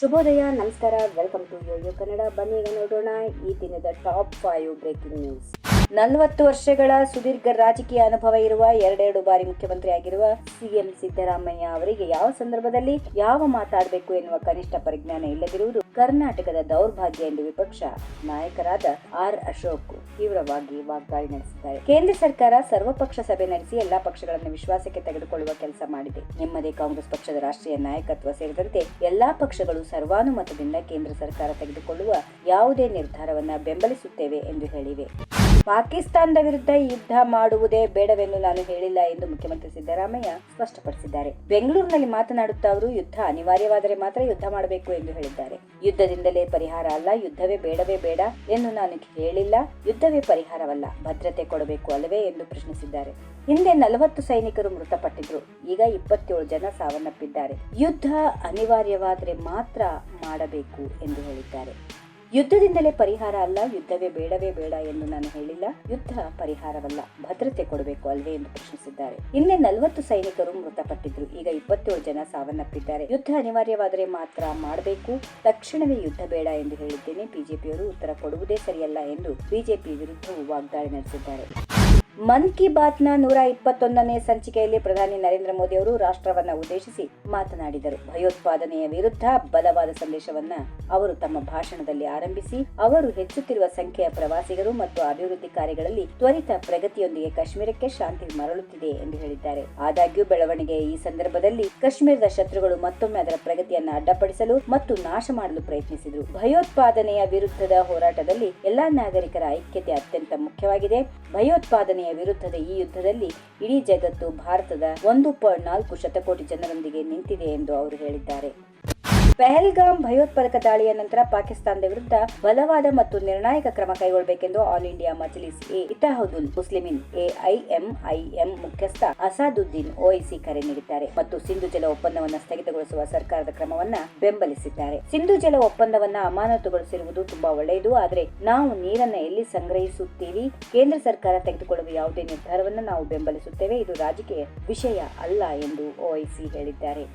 ಶುಭೋದಯ, ನಮಸ್ಕಾರ. Welcome to Yoyo Kannada ಬನ್ನಿ, ಈಗ ನೋಡೋಣ ಈ ದಿನದ ಟಾಪ್ ಫೈವ್ ಬ್ರೇಕಿಂಗ್ ನ್ಯೂಸ್ ನಲವತ್ತು ವರ್ಷಗಳ ಸುದೀರ್ಘ ರಾಜಕೀಯ ಅನುಭವ ಇರುವ ಎರಡೆರಡು ಬಾರಿ ಮುಖ್ಯಮಂತ್ರಿ ಆಗಿರುವ ಸಿಎಂ ಸಿದ್ದರಾಮಯ್ಯ ಅವರಿಗೆ ಯಾವ ಸಂದರ್ಭದಲ್ಲಿ ಯಾವ ಮಾತಾಡಬೇಕು ಎನ್ನುವ ಕನಿಷ್ಠ ಪರಿಜ್ಞಾನ ಇಲ್ಲದಿರುವುದು ಕರ್ನಾಟಕದ ದೌರ್ಭಾಗ್ಯ ಎಂದು ವಿಪಕ್ಷ ನಾಯಕರಾದ ಆರ್ ಅಶೋಕ್ ತೀವ್ರವಾಗಿ ವಾಗ್ದಾಳಿ ನಡೆಸಿದ್ದಾರೆ. ಕೇಂದ್ರ ಸರ್ಕಾರ ಸರ್ವಪಕ್ಷ ಸಭೆ ನಡೆಸಿ ಎಲ್ಲಾ ಪಕ್ಷಗಳನ್ನು ವಿಶ್ವಾಸಕ್ಕೆ ತೆಗೆದುಕೊಳ್ಳುವ ಕೆಲಸ ಮಾಡಿದೆ. ನಿಮ್ಮದೇ ಕಾಂಗ್ರೆಸ್ ಪಕ್ಷದ ರಾಷ್ಟ್ರೀಯ ನಾಯಕತ್ವ ಸೇರಿದಂತೆ ಎಲ್ಲಾ ಪಕ್ಷಗಳು ಸರ್ವಾನುಮತದಿಂದ ಕೇಂದ್ರ ಸರ್ಕಾರ ತೆಗೆದುಕೊಳ್ಳುವ ಯಾವುದೇ ನಿರ್ಧಾರವನ್ನ ಬೆಂಬಲಿಸುತ್ತೇವೆ ಎಂದು ಹೇಳಿವೆ. ಪಾಕಿಸ್ತಾನದ ವಿರುದ್ಧ ಯುದ್ಧ ಮಾಡುವುದೇ ಬೇಡವೆಂದು ನಾನು ಹೇಳಿಲ್ಲ ಎಂದು ಮುಖ್ಯಮಂತ್ರಿ ಸಿದ್ದರಾಮಯ್ಯ ಸ್ಪಷ್ಟಪಡಿಸಿದ್ದಾರೆ. ಬೆಂಗಳೂರಿನಲ್ಲಿ ಮಾತನಾಡುತ್ತಾ ಅವರು, ಯುದ್ಧ ಅನಿವಾರ್ಯವಾದರೆ ಮಾತ್ರ ಯುದ್ಧ ಮಾಡಬೇಕು ಎಂದು ಹೇಳಿದ್ದಾರೆ. ಯುದ್ಧದಿಂದಲೇ ಪರಿಹಾರ ಅಲ್ಲ, ಯುದ್ಧವೇ ಬೇಡವೇ ಬೇಡ ಎಂದು ನಾನು ಹೇಳಿಲ್ಲ ಯುದ್ಧವೇ ಪರಿಹಾರವಲ್ಲ, ಭದ್ರತೆ ಕೊಡಬೇಕು ಅಲ್ಲವೇ ಎಂದು ಪ್ರಶ್ನಿಸಿದ್ದಾರೆ. ಹಿಂದೆ ನಲವತ್ತು ಸೈನಿಕರು ಮೃತಪಟ್ಟಿದ್ರು, ಈಗ ಇಪ್ಪತ್ತೇಳು ಜನ ಸಾವನ್ನಪ್ಪಿದ್ದಾರೆ. ಯುದ್ಧ ಅನಿವಾರ್ಯವಾದರೆ ಮಾತ್ರ ಮಾಡಬೇಕು ಎಂದು ಹೇಳಿದ್ದಾರೆ. ಯುದ್ಧದಿಂದಲೇ ಪರಿಹಾರ ಅಲ್ಲ, ಯುದ್ಧವೇ ಬೇಡವೇ ಬೇಡ ಎಂದು ನಾನು ಹೇಳಿಲ್ಲ. ಯುದ್ಧ ಪರಿಹಾರವಲ್ಲ, ಭದ್ರತೆ ಕೊಡಬೇಕು ಅಲ್ಲವೇ ಎಂದು ಪ್ರಶ್ನಿಸಿದ್ದಾರೆ. ಹಿಂದೆ ನಲವತ್ತು ಸೈನಿಕರು ಮೃತಪಟ್ಟಿದ್ರು. ಈಗ ಇಪ್ಪತ್ತೇಳು ಜನ ಸಾವನ್ನಪ್ಪಿದ್ದಾರೆ. ಯುದ್ಧ ಅನಿವಾರ್ಯವಾದರೆ ಮಾತ್ರ ಮಾಡಬೇಕು. ತಕ್ಷಣವೇ ಯುದ್ಧ ಬೇಡ ಎಂದು ಹೇಳಿದ್ದೇನೆ. ಬಿಜೆಪಿಯವರು ಉತ್ತರ ಕೊಡುವುದೇ ಸರಿಯಲ್ಲ ಎಂದು ಬಿಜೆಪಿ ವಿರುದ್ಧವೂ ವಾಗ್ದಾಳಿ ನಡೆಸಿದ್ದಾರೆ. ಮನ್ ಕಿ ಬಾತ್ನ ನೂರ ಇಪ್ಪತ್ತೊಂದನೇ ಸಂಚಿಕೆಯಲ್ಲಿ ಪ್ರಧಾನಿ ನರೇಂದ್ರ ಮೋದಿ ಅವರು ರಾಷ್ಟ್ರವನ್ನ ಉದ್ದೇಶಿಸಿ ಮಾತನಾಡಿದರು. ಭಯೋತ್ಪಾದನೆಯ ವಿರುದ್ಧ ಬಲವಾದ ಸಂದೇಶವನ್ನ ಅವರು ತಮ್ಮ ಭಾಷಣದಲ್ಲಿ ಆರಂಭಿಸಿ, ಅವರು ಹೆಚ್ಚುತ್ತಿರುವ ಸಂಖ್ಯೆಯ ಪ್ರವಾಸಿಗರು ಮತ್ತು ಅಭಿವೃದ್ಧಿ ಕಾರ್ಯಗಳಲ್ಲಿ ತ್ವರಿತ ಪ್ರಗತಿಯೊಂದಿಗೆ ಕಾಶ್ಮೀರಕ್ಕೆ ಶಾಂತಿ ಮರಳುತ್ತಿದೆ ಎಂದು ಹೇಳಿದ್ದಾರೆ. ಆದಾಗ್ಯೂ ಬೆಳವಣಿಗೆಯ ಈ ಸಂದರ್ಭದಲ್ಲಿ ಕಾಶ್ಮೀರದ ಶತ್ರುಗಳು ಮತ್ತೊಮ್ಮೆ ಅದರ ಪ್ರಗತಿಯನ್ನು ಅಡ್ಡಪಡಿಸಲು ಮತ್ತು ನಾಶ ಮಾಡಲು ಪ್ರಯತ್ನಿಸಿದರು. ಭಯೋತ್ಪಾದನೆಯ ವಿರುದ್ಧದ ಹೋರಾಟದಲ್ಲಿ ಎಲ್ಲಾ ನಾಗರಿಕರ ಐಕ್ಯತೆ ಅತ್ಯಂತ ಮುಖ್ಯವಾಗಿದೆ. ಭಯೋತ್ಪಾದನೆಯ ವಿರುದ್ಧದ ಈ ಯುದ್ಧದಲ್ಲಿ ಇಡೀ ಜಗತ್ತು ಭಾರತದ ಒಂದು ಪಾಯಿಂಟ್ ನಾಲ್ಕು ಶತಕೋಟಿ ಜನರೊಂದಿಗೆ ನಿಂತಿದೆ ಎಂದು ಅವರು ಹೇಳಿದ್ದಾರೆ. ಪಹಲ್ಗಾಮ್ ಭಯೋತ್ಪಾದಕ ದಾಳಿಯ ನಂತರ ಪಾಕಿಸ್ತಾನದ ವಿರುದ್ಧ ಬಲವಾದ ಮತ್ತು ನಿರ್ಣಾಯಕ ಕ್ರಮ ಕೈಗೊಳ್ಳಬೇಕೆಂದು all India Majlis e Ittehadul Muslimeen AIMIM ಮುಖ್ಯಸ್ಥ ಅಸಾದುದ್ದೀನ್ ಓಐಸಿ ಕರೆ ನೀಡಿದ್ದಾರೆ ಮತ್ತು ಸಿಂಧು ಜಲ ಒಪ್ಪಂದವನ್ನು ಸ್ಥಗಿತಗೊಳಿಸುವ ಸರ್ಕಾರದ ಕ್ರಮವನ್ನ ಬೆಂಬಲಿಸಿದ್ದಾರೆ. ಸಿಂಧು ಜಲ ಒಪ್ಪಂದವನ್ನ ಅಮಾನತುಗೊಳಿಸಿರುವುದು ತುಂಬಾ ಒಳ್ಳೆಯದು, ಆದರೆ ನಾವು ನೀರನ್ನ ಎಲ್ಲಿ ಸಂಗ್ರಹಿಸುತ್ತೀವಿ ಕೇಂದ್ರ ಸರ್ಕಾರ ತೆಗೆದುಕೊಳ್ಳುವ ಯಾವುದೇ ನಿರ್ಧಾರವನ್ನು ನಾವು ಬೆಂಬಲಿಸುತ್ತೇವೆ. ಇದು ರಾಜಕೀಯ ವಿಷಯ ಅಲ್ಲ ಎಂದು ಓಐಸಿ ಹೇಳಿದ್ದಾರೆ.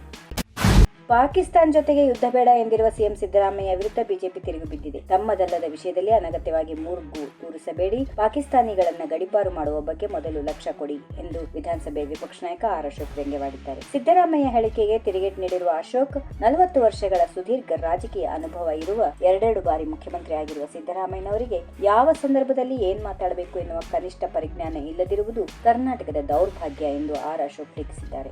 ಪಾಕಿಸ್ತಾನ ಜೊತೆಗೆ ಯುದ್ಧ ಬೇಡ ಎಂದಿರುವ ಸಿಎಂ ಸಿದ್ದರಾಮಯ್ಯ ವಿರುದ್ಧ ಬಿಜೆಪಿ ತಿರುಗಿ ಬಿದ್ದಿದೆ. ತಮ್ಮದಲ್ಲದ ವಿಷಯದಲ್ಲಿ ಅನಗತ್ಯವಾಗಿ ಮೂರ್ಗು ತೂರಿಸಬೇಡಿ. ಪಾಕಿಸ್ತಾನಿಗಳನ್ನ ಗಡಿಪಾರು ಮಾಡುವ ಬಗ್ಗೆ ಮೊದಲು ಲಕ್ಷ್ಯ ಕೊಡಿ ಎಂದು ವಿಧಾನಸಭೆ ವಿಪಕ್ಷ ನಾಯಕ ಆರ್ ಅಶೋಕ್ ವ್ಯಂಗ್ಯವಾಡಿದ್ದಾರೆ. ಸಿದ್ದರಾಮಯ್ಯ ಹೇಳಿಕೆಗೆ ತಿರುಗೇಟ್ ನೀಡಿರುವ ಅಶೋಕ್, ನಲವತ್ತು ವರ್ಷಗಳ ಸುದೀರ್ಘ ರಾಜಕೀಯ ಅನುಭವ ಇರುವ ಎರಡೆರಡು ಬಾರಿ ಮುಖ್ಯಮಂತ್ರಿ ಆಗಿರುವ ಸಿದ್ದರಾಮಯ್ಯನವರಿಗೆ ಯಾವ ಸಂದರ್ಭದಲ್ಲಿ ಏನ್ ಮಾತಾಡಬೇಕು ಎನ್ನುವ ಕನಿಷ್ಠ ಪರಿಜ್ಞಾನ ಇಲ್ಲದಿರುವುದು ಕರ್ನಾಟಕದ ದೌರ್ಭಾಗ್ಯ ಎಂದು ಆರ್ ಅಶೋಕ್ ಟೀಕಿಸಿದ್ದಾರೆ.